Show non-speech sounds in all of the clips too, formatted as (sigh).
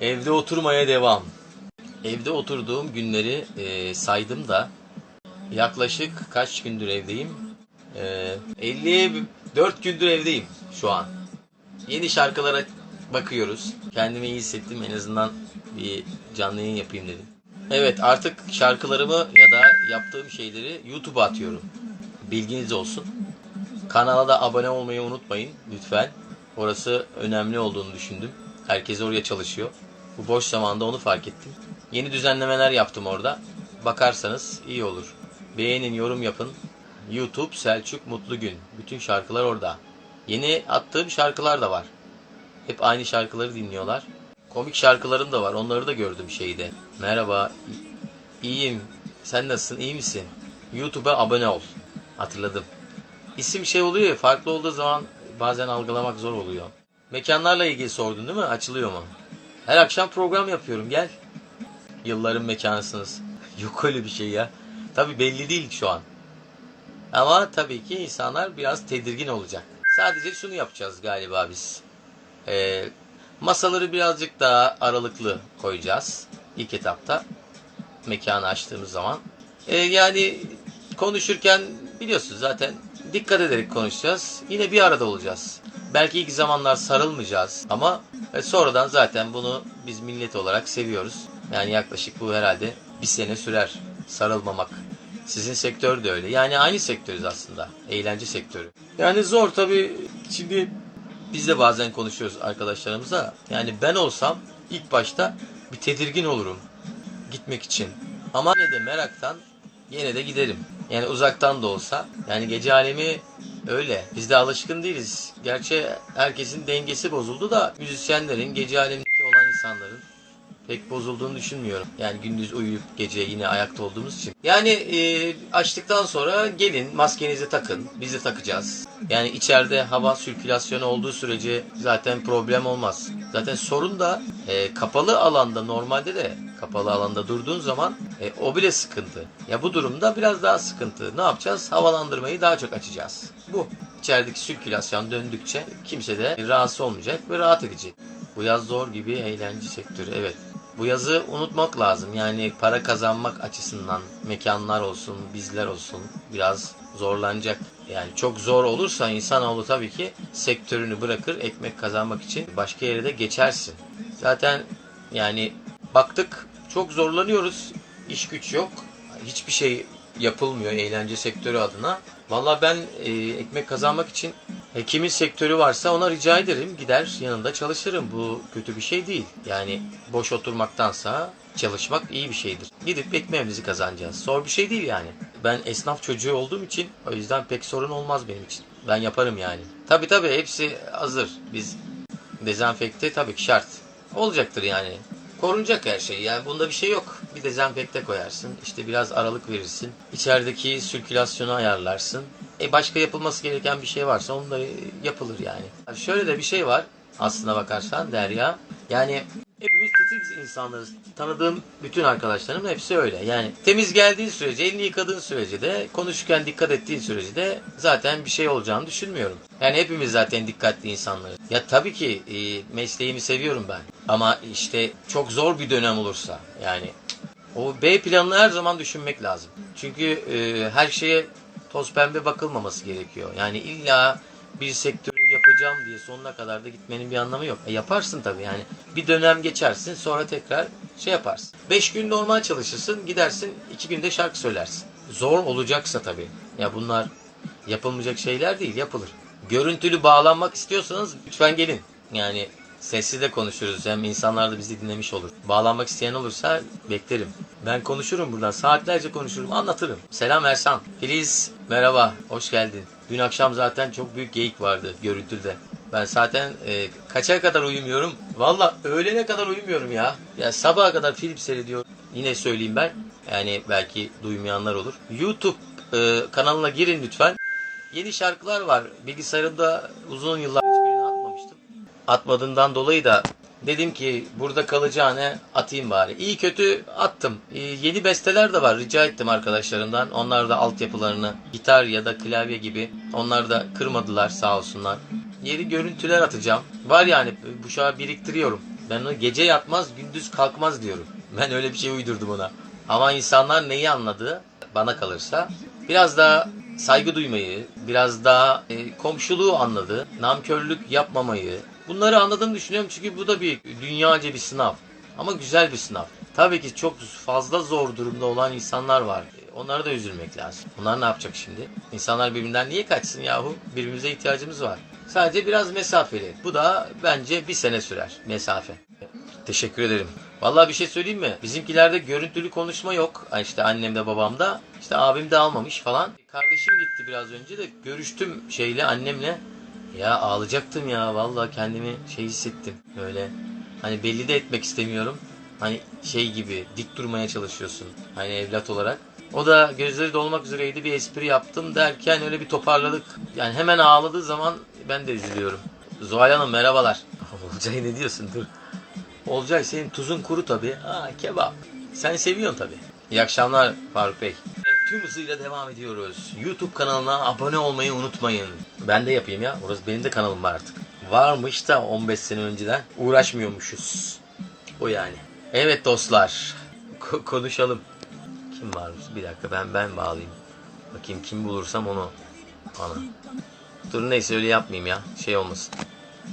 Evde oturmaya devam. Evde oturduğum günleri e, saydım da yaklaşık kaç gündür evdeyim? E, 54 gündür evdeyim şu an. Yeni şarkılara bakıyoruz. Kendimi iyi hissettim. En azından bir canlı yayın yapayım dedim. Evet artık şarkılarımı ya da yaptığım şeyleri YouTube'a atıyorum. Bilginiz olsun. Kanala da abone olmayı unutmayın lütfen. Orası önemli olduğunu düşündüm. Herkes oraya çalışıyor. Bu boş zamanda onu fark ettim. Yeni düzenlemeler yaptım orada. Bakarsanız iyi olur. Beğenin, yorum yapın. YouTube Selçuk Mutlu Gün. Bütün şarkılar orada. Yeni attığım şarkılar da var. Hep aynı şarkıları dinliyorlar. Komik şarkılarım da var. Onları da gördüm şeyde. Merhaba. İyiyim. Sen nasılsın? İyi misin? YouTube'a abone ol. Hatırladım. İsim şey oluyor ya farklı olduğu zaman bazen algılamak zor oluyor. Mekanlarla ilgili sordun değil mi? Açılıyor mu? Her akşam program yapıyorum gel. Yılların mekanısınız. (laughs) Yok öyle bir şey ya. Tabi belli değil şu an. Ama tabii ki insanlar biraz tedirgin olacak. Sadece şunu yapacağız galiba biz. Ee, masaları birazcık daha aralıklı koyacağız ilk etapta. Mekanı açtığımız zaman. Ee, yani konuşurken biliyorsunuz zaten dikkat ederek konuşacağız. Yine bir arada olacağız. Belki ilk zamanlar sarılmayacağız ama e, sonradan zaten bunu biz millet olarak seviyoruz. Yani yaklaşık bu herhalde bir sene sürer sarılmamak. Sizin sektör de öyle. Yani aynı sektörüz aslında. Eğlence sektörü. Yani zor tabii. Şimdi biz de bazen konuşuyoruz arkadaşlarımızla. Yani ben olsam ilk başta bir tedirgin olurum gitmek için. Ama yine de meraktan yine de giderim. Yani uzaktan da olsa. Yani gece alemi öyle. Biz de alışkın değiliz. Gerçi herkesin dengesi bozuldu da müzisyenlerin, gece alemindeki olan insanların pek bozulduğunu düşünmüyorum. Yani gündüz uyuyup gece yine ayakta olduğumuz için. Yani e, açtıktan sonra gelin maskenizi takın. Biz de takacağız. Yani içeride hava sirkülasyonu olduğu sürece zaten problem olmaz. Zaten sorun da e, kapalı alanda normalde de kapalı alanda durduğun zaman e, o bile sıkıntı. Ya bu durumda biraz daha sıkıntı. Ne yapacağız? Havalandırmayı daha çok açacağız. Bu. İçerideki sirkülasyon döndükçe kimse de rahatsız olmayacak ve rahat edecek. Bu yaz zor gibi eğlence sektörü. Evet. Bu yazı unutmak lazım. Yani para kazanmak açısından mekanlar olsun, bizler olsun biraz zorlanacak. Yani çok zor olursa insanoğlu tabii ki sektörünü bırakır ekmek kazanmak için başka yere de geçersin. Zaten yani baktık çok zorlanıyoruz. İş güç yok. Hiçbir şey yapılmıyor eğlence sektörü adına. Valla ben e, ekmek kazanmak için e, kimin sektörü varsa ona rica ederim. Gider yanında çalışırım. Bu kötü bir şey değil. Yani boş oturmaktansa çalışmak iyi bir şeydir. Gidip ekmeğimizi kazanacağız. Zor bir şey değil yani. Ben esnaf çocuğu olduğum için o yüzden pek sorun olmaz benim için. Ben yaparım yani. Tabi tabi hepsi hazır. Biz dezenfekte tabii ki şart. Olacaktır yani. Korunacak her şey. Yani bunda bir şey yok. Bir dezenfekte koyarsın. işte biraz aralık verirsin. İçerideki sirkülasyonu ayarlarsın. E başka yapılması gereken bir şey varsa onu da yapılır yani. Şöyle de bir şey var. Aslına bakarsan Derya. Yani hepimiz titiz insanlarız. Tanıdığım bütün arkadaşlarım hepsi öyle. Yani temiz geldiğin sürece, elini yıkadığın sürece de, konuşurken dikkat ettiğin sürece de zaten bir şey olacağını düşünmüyorum. Yani hepimiz zaten dikkatli insanlarız. Ya tabii ki e, mesleğimi seviyorum ben. Ama işte çok zor bir dönem olursa yani o B planını her zaman düşünmek lazım. Çünkü e, her şeye toz pembe bakılmaması gerekiyor. Yani illa bir sektörü yapacağım diye sonuna kadar da gitmenin bir anlamı yok. E yaparsın tabii yani. Bir dönem geçersin sonra tekrar şey yaparsın. 5 gün normal çalışırsın gidersin 2 günde şarkı söylersin. Zor olacaksa tabii. Ya bunlar yapılmayacak şeyler değil yapılır. Görüntülü bağlanmak istiyorsanız lütfen gelin. Yani sessiz de konuşuruz. Hem insanlar da bizi dinlemiş olur. Bağlanmak isteyen olursa beklerim. Ben konuşurum buradan. Saatlerce konuşurum. Anlatırım. Selam Ersan. Filiz merhaba. Hoş geldin. Dün akşam zaten çok büyük geyik vardı görüntüde. Ben zaten e, kaça kadar uyumuyorum? Valla öğlene kadar uyumuyorum ya. Ya sabaha kadar film seyrediyorum. Yine söyleyeyim ben. Yani belki duymayanlar olur. YouTube e, kanalına girin lütfen. Yeni şarkılar var. Bilgisayarımda uzun yıllar. Atmadığından dolayı da dedim ki burada kalacağını atayım bari. İyi kötü attım. Ee, yeni besteler de var. Rica ettim arkadaşlarımdan. Onlar da altyapılarını gitar ya da klavye gibi onlar da kırmadılar sağ olsunlar. Yeni görüntüler atacağım. Var yani bu an biriktiriyorum. Ben ona gece yatmaz gündüz kalkmaz diyorum. (laughs) Ben öyle bir şey uydurdum ona. Ama insanlar neyi anladı bana kalırsa biraz daha saygı duymayı, biraz daha e, komşuluğu anladı, namkörlük yapmamayı. Bunları anladığını düşünüyorum çünkü bu da bir dünyaca bir sınav. Ama güzel bir sınav. Tabii ki çok fazla zor durumda olan insanlar var. Onlara da üzülmek lazım. Onlar ne yapacak şimdi? İnsanlar birbirinden niye kaçsın yahu? Birbirimize ihtiyacımız var. Sadece biraz mesafeli. Bu da bence bir sene sürer mesafe. Teşekkür ederim. Vallahi bir şey söyleyeyim mi? Bizimkilerde görüntülü konuşma yok. İşte annemde babamda. İşte abim de almamış falan. Kardeşim gitti biraz önce de görüştüm şeyle annemle. Ya ağlayacaktım ya vallahi kendimi şey hissettim. Böyle hani belli de etmek istemiyorum. Hani şey gibi dik durmaya çalışıyorsun. Hani evlat olarak. O da gözleri dolmak üzereydi bir espri yaptım derken öyle bir toparladık. Yani hemen ağladığı zaman ben de üzülüyorum. Zuhal Hanım merhabalar. (laughs) Olcay ne diyorsun dur. Olcay senin tuzun kuru tabi. Ha kebap. Sen seviyorsun tabi. İyi akşamlar Faruk Bey. Tüm hızıyla devam ediyoruz. YouTube kanalına abone olmayı unutmayın. Ben de yapayım ya. Orası benim de kanalım var artık. Varmış da 15 sene önceden uğraşmıyormuşuz. O yani. Evet dostlar. ko- konuşalım. Kim var? Bir dakika ben ben bağlayayım. Bakayım kim bulursam onu. Ana. Dur neyse öyle yapmayayım ya. Şey olmasın.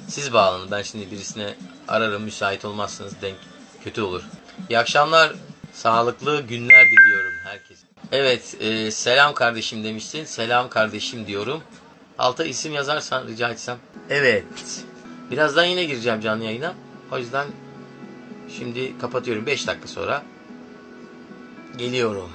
Siz bağlanın. Ben şimdi birisine ararım. Müsait olmazsınız. Denk kötü olur. İyi akşamlar. Sağlıklı günler diliyorum herkese. Evet. e, selam kardeşim demişsin. Selam kardeşim diyorum. Alta isim yazarsan rica etsem. Evet. Birazdan yine gireceğim canlı yayına. O yüzden şimdi kapatıyorum. 5 dakika sonra geliyorum.